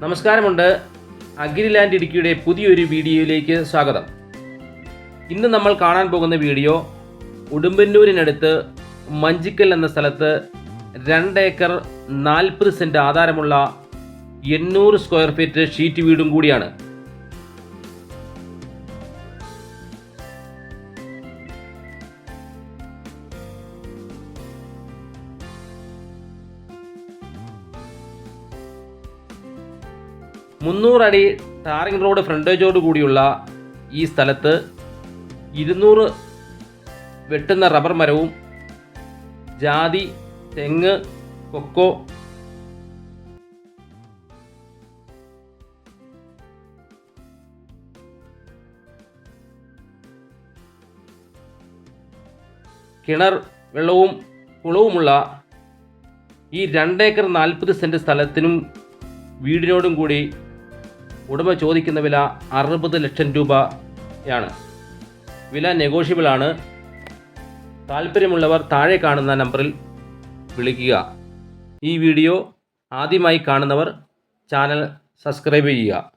നമസ്കാരമുണ്ട് അഗ്രിലാൻഡ് ഇടുക്കിയുടെ പുതിയൊരു വീഡിയോയിലേക്ക് സ്വാഗതം. ഇന്ന് നമ്മൾ കാണാൻ പോകുന്ന വീഡിയോ ഉടുമ്പന്നൂരിനടുത്ത് മഞ്ചിക്കൽ എന്ന സ്ഥലത്ത് രണ്ട് ഏക്കർ നാൽപ്പത് സെന്റ് ആധാരമുള്ള എണ്ണൂറ് സ്ക്വയർ ഫീറ്റ് ഷീറ്റ് വീടും കൂടിയാണ്. മുന്നൂറടി ടാറിംഗ് റോഡ് ഫ്രണ്ടേജോട് കൂടിയുള്ള ഈ സ്ഥലത്ത് ഇരുന്നൂറ് വെട്ടുന്ന റബ്ബർ മരവും ജാതി തെങ്ങ് കൊക്കോ കിണർ വെള്ളവും കുളവുമുള്ള ഈ രണ്ടേക്കർ നാൽപ്പത് സെന്റ് സ്ഥലത്തിനും വീടിനോടും കൂടി ഉടമ ചോദിക്കുന്ന വില അറുപത് ലക്ഷം രൂപയാണ്. വില നെഗോഷ്യബിൾ ആണ്. താല്പര്യമുള്ളവർ താഴെ കാണുന്ന നമ്പറിൽ വിളിക്കുക. ഈ വീഡിയോ ആദ്യമായി കാണുന്നവർ ചാനൽ സബ്സ്ക്രൈബ് ചെയ്യുക.